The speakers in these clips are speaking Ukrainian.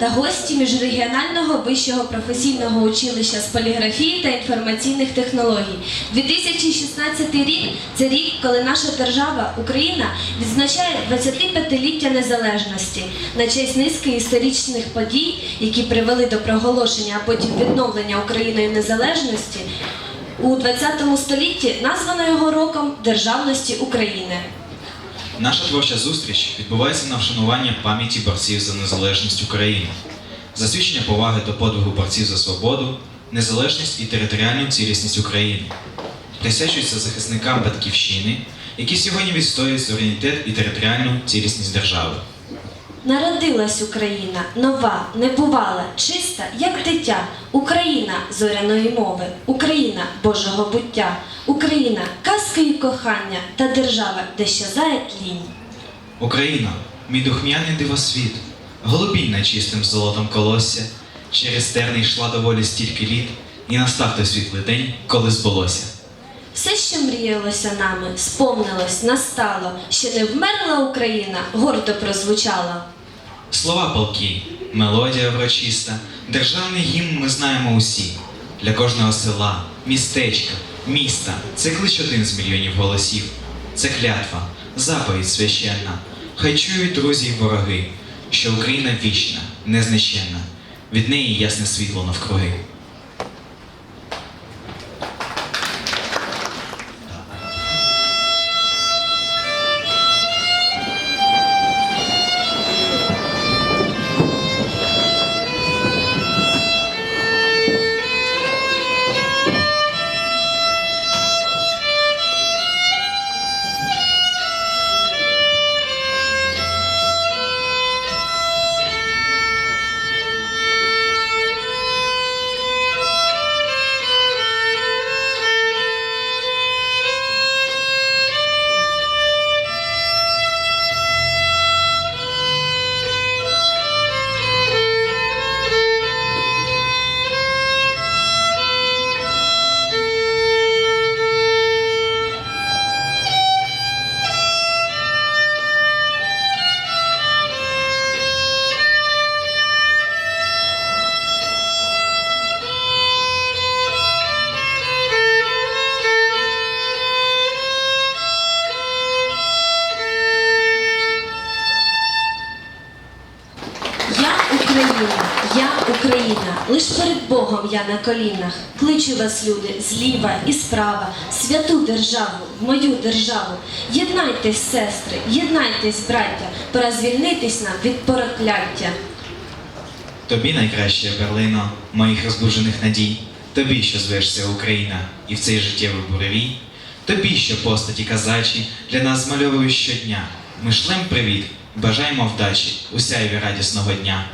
та гості міжрегіонального вищого професійного училища з поліграфії та інформаційних технологій. 2016 рік це рік, коли наша держава Україна відзначає 25-ліття незалежності на честь низки історичних подій, які привели до проголошення, а потім відновлення Україною незалежності. У 20 столітті названо його роком державності України. Наша творча зустріч відбувається на вшанування пам'яті борців за незалежність України, засвідчення поваги до подвигу борців за свободу, незалежність і територіальну цілісність України. Присвячується захисникам батьківщини, які сьогодні відстоюють суверенітет і територіальну цілісність держави. Народилась Україна, нова, небувала, чиста, як дитя, Україна зоряної мови, Україна Божого буття, Україна казки і кохання та держава, де щезає тлінь. Україна, мій духмяний дивосвіт, голубінь на чистим золотом колосся, через терни йшла доволі стільки літ, і настав той світлий день, коли збулося. Все, що мріялося нами, сповнилось, настало, ще не вмерла Україна, гордо прозвучала. Слова полки, мелодія врочиста, державний гімн ми знаємо усі. Для кожного села, містечка, міста це клич один з мільйонів голосів. Це клятва, заповідь священна. Хай чують друзі й вороги, що Україна вічна, незнищенна, від неї ясне світло навкруги. Колінах. Кличу вас, люди, зліва і справа, святу державу, мою державу. Єднайтесь, сестри, єднайтесь, браття, пора звільнитись нам від прокляття. Тобі найкраще, Берлино, моїх розбуджених надій, тобі, що звешся Україна, і в цей життєвий буревій, тобі, що постаті казачі для нас змальовують щодня. Ми шлем привіт, бажаємо вдачі, у сяйві радісного дня.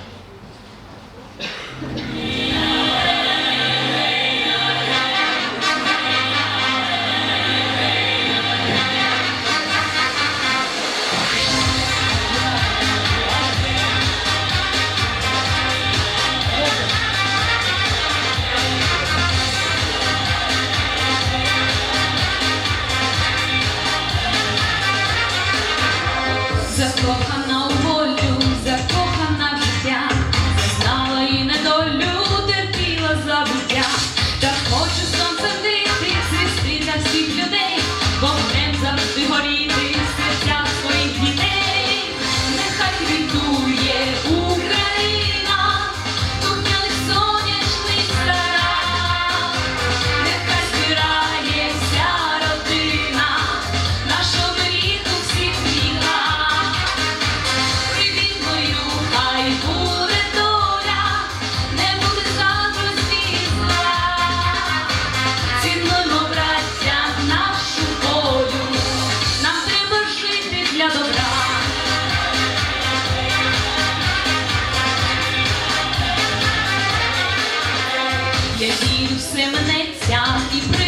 я вірю, все мене ця і при.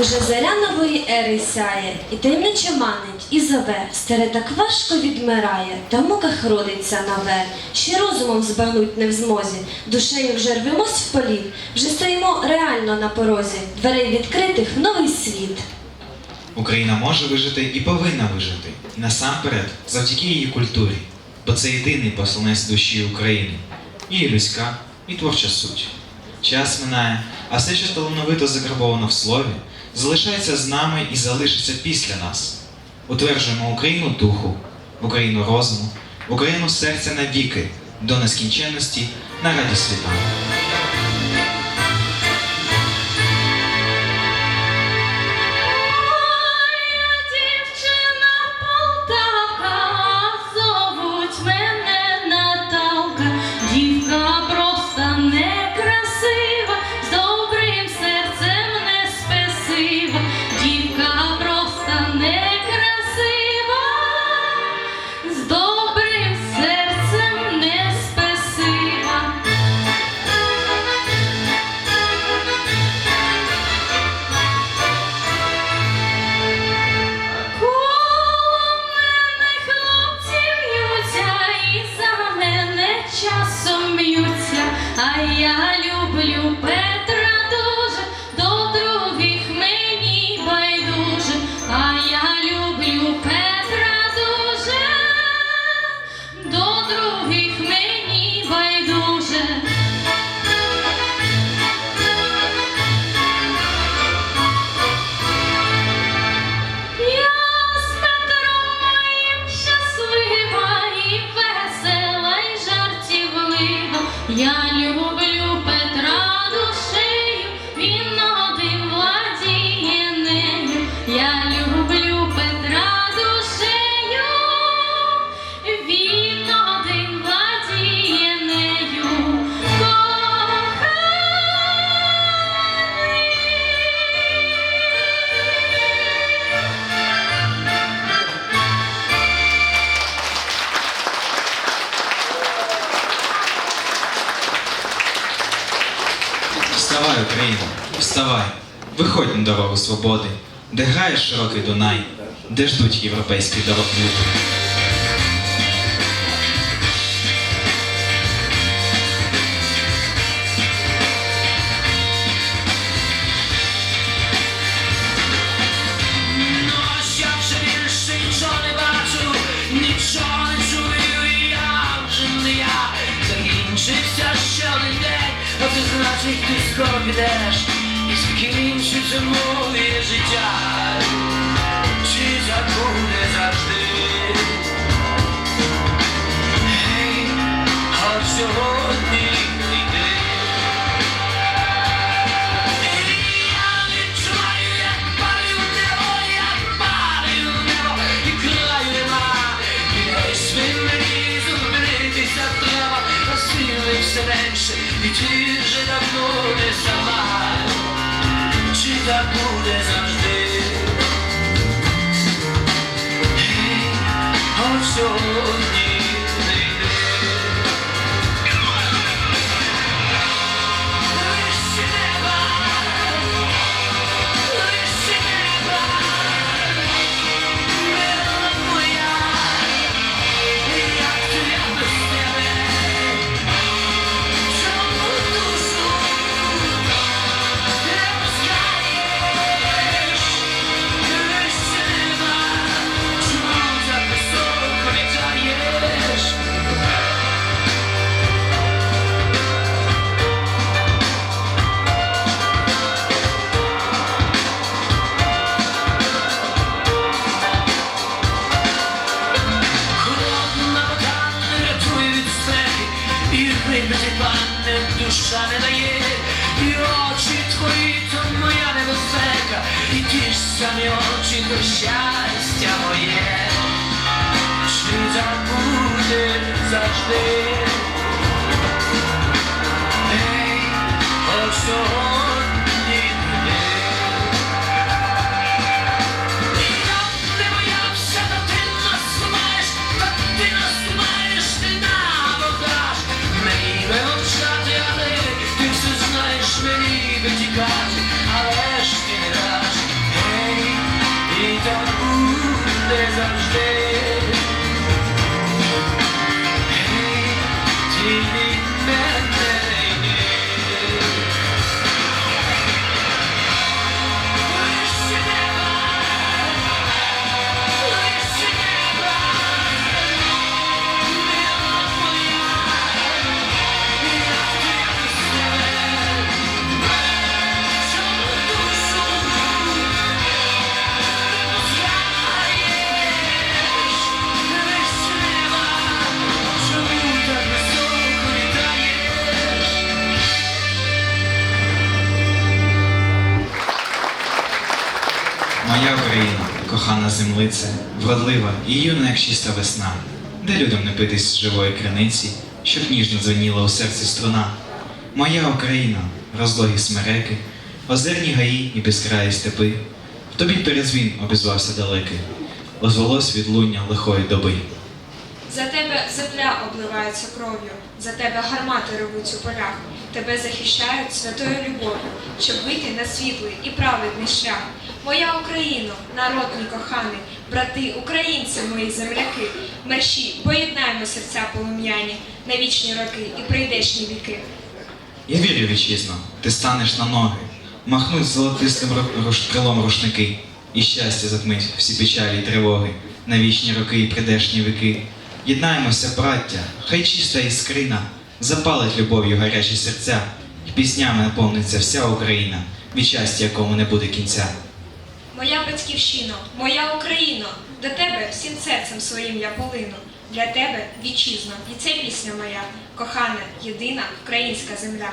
Уже заря нової ери сяє, і таємниче манить, і зове, старе так важко відмирає, та в муках родиться нове, ще розумом збагнуть не в змозі, душею вже рвемось в політ, вже стоїмо реально на порозі, дверей відкритих в новий світ. Україна може вижити і повинна вижити. І насамперед завдяки її культурі, бо це єдиний посланець душі України, її людська і творча суть. Час минає, а все, що талановито закарбовано в слові, залишається з нами і залишиться після нас. Утверджуємо Україну духу, Україну розуму, Україну серця навіки, до нескінченності на радість світанку. Свободи, де грає широкий Дунай, де ждуть європейські дороглюди. Ну. Закінчився ще один день, а це значить ти скоро підеш, і закінчиться моє життя. Чи так буде завжди? Гей, а сьогодні Чи так завжди? Ей, от сьогодні кохана вродлива і юна, як чиста весна, де людям не питись живої криниці, щоб ніжно дзвеніла у серці струна. Моя Україна, розлогі смереки, озерні гаї і безкраї степи, в тобі перезвін обізвався далекий, озвалось відлуння лихої доби. За тебе земля обливається кров'ю, за тебе гармати ревуть у полях, тебе захищають святою любов'ю, щоб вийти на світлий і праведний шлях. Моя Україно, народ мій коханий, брати, українці мої земляки, мерші, поєднаємо серця полум'яні на вічні роки і прийдешні віки. Я вірю, вітчизно, ти станеш на ноги, махнуть золотистим крилом рушники, і щастя затмить всі печалі й тривоги, на вічні роки і придешні віки. Єднаємося, браття, хай чиста іскрина запалить любов'ю гарячі серця, і піснями наповниться вся Україна, від щастя, якому не буде кінця. Моя батьківщина, моя Україна, до тебе всім серцем своїм я полину. Для тебе вітчизно, і це пісня моя, кохана, єдина українська земля.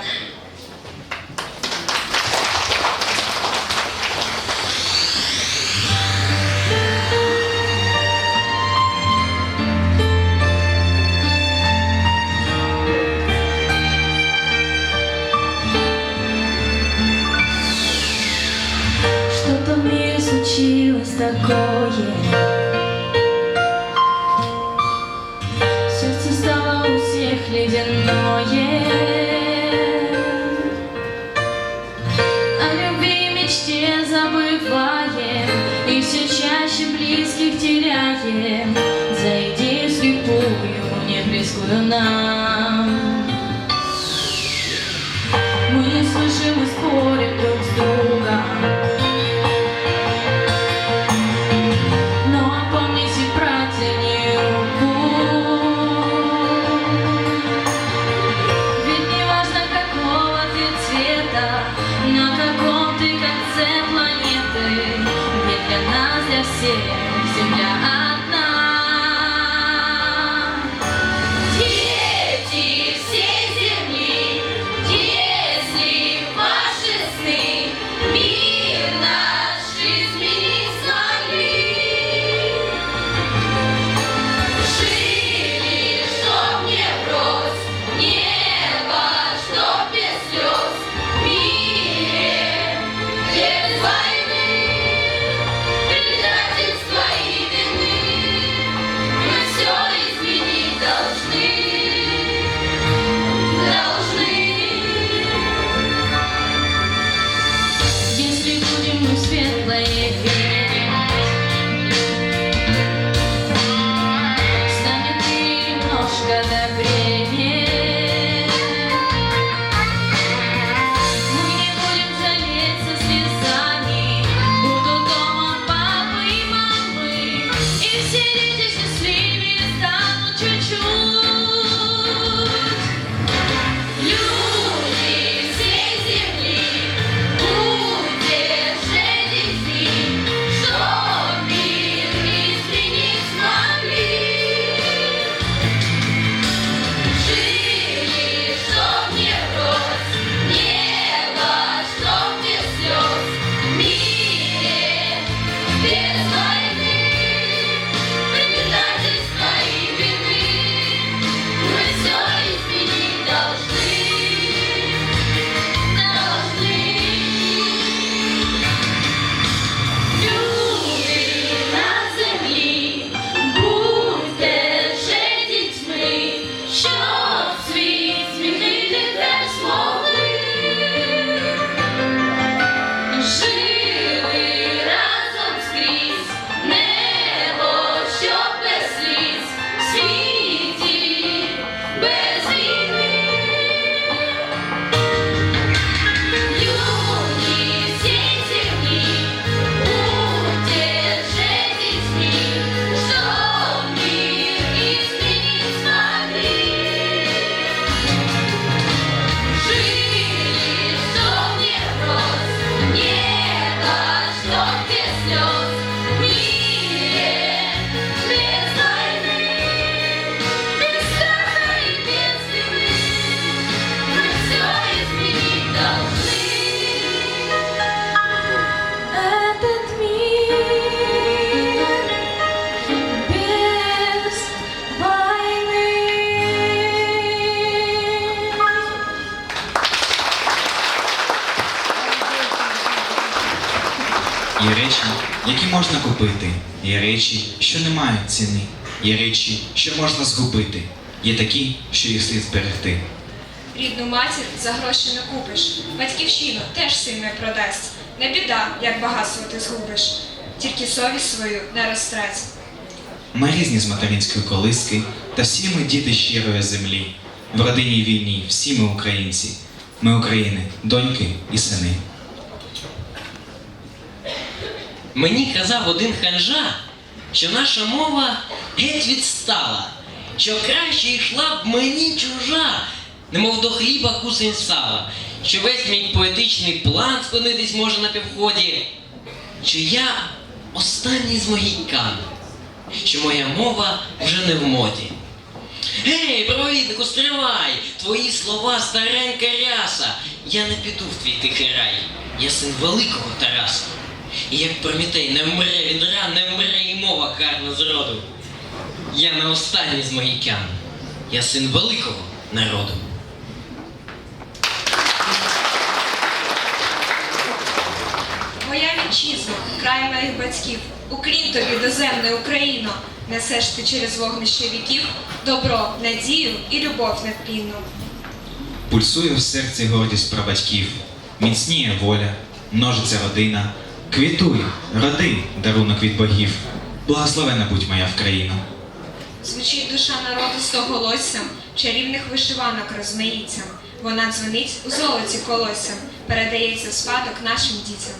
Нас, ціни, є речі, що можна згубити, є такі, що їх слід зберегти. Рідну матір за гроші не купиш, батьківщину теж син не продасть. Не біда, як багатство ти згубиш, тільки совість свою не розтрать. Ми різні з материнської колиски, та всі ми діти щирої землі. В родині війні всі ми українці. Ми України, доньки і сини. Мені казав один ханжа, що наша мова геть відстала, що краще йшла б мені чужа, немов до хліба кусень сала, що весь мій поетичний план спинитись може на півході, що я останній з могікан, що моя мова вже не в моді. Гей, провіднику, стривай! Твої слова старенька ряса. Я не піду в твій тихий рай. Я син великого Тараса. І як Прометей не вмре від ран, не вмре і мова гарна з роду. Я не останній з могікян. Я син великого народу. Моя вітчизна, край моїх батьків, уклін тобі доземне Україно, несеш ти через вогнище віків добро, надію і любов надпінну. Пульсує в серці гордість прабатьків, міцніє воля, множиться родина. Квітуй, роди, дарунок від богів. Благословена будь моя Вкраїна. Звучить душа народу стоголоссям, чарівних вишиванок розмаїться. Вона дзвонить у золоті колоссям, передається в спадок нашим дітям.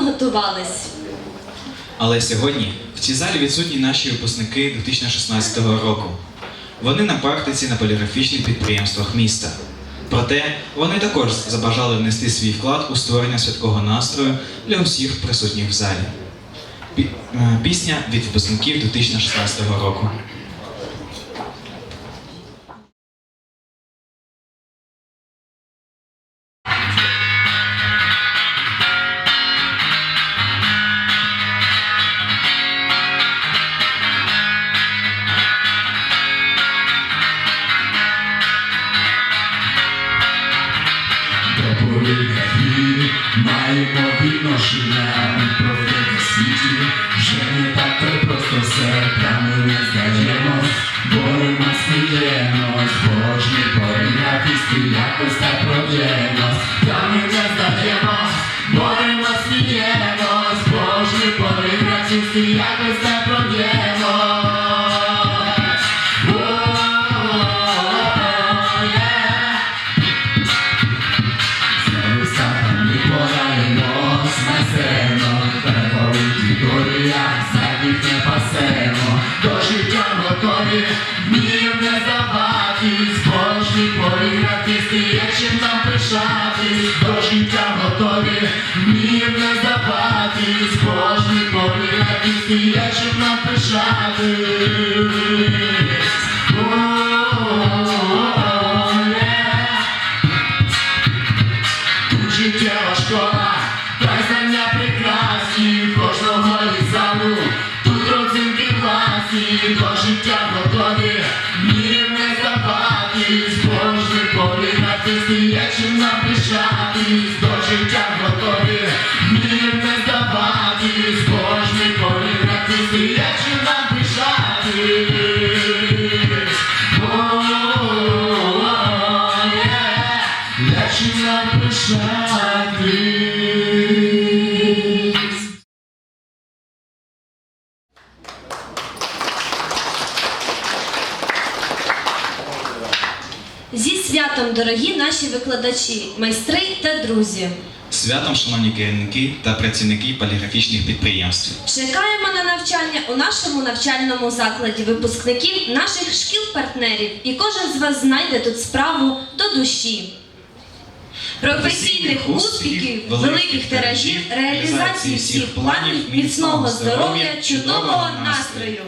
Дуже готувались. Але сьогодні в цій залі відсутні наші випускники 2016 року. Вони на практиці на поліграфічних підприємствах міста. Проте вони також забажали внести свій вклад у створення святкого настрою для усіх присутніх в залі. Е, Пісня від випускників 2016 року. Ми не здаємось, боремось, сміємось, кожні поліграфісти якось так проб'ємось, мы не здаємось, боремось, сміємось, кожні поліграфісти якось так проб'ємось. Música друзі. Святом, шановні керівники та працівники поліграфічних підприємств. Чекаємо на навчання у нашому навчальному закладі випускників наших шкіл-партнерів, і кожен з вас знайде тут справу до душі. Професійних успіхів, великих тиражів, реалізації всіх планів, міцного здоров'я, чудового настрою.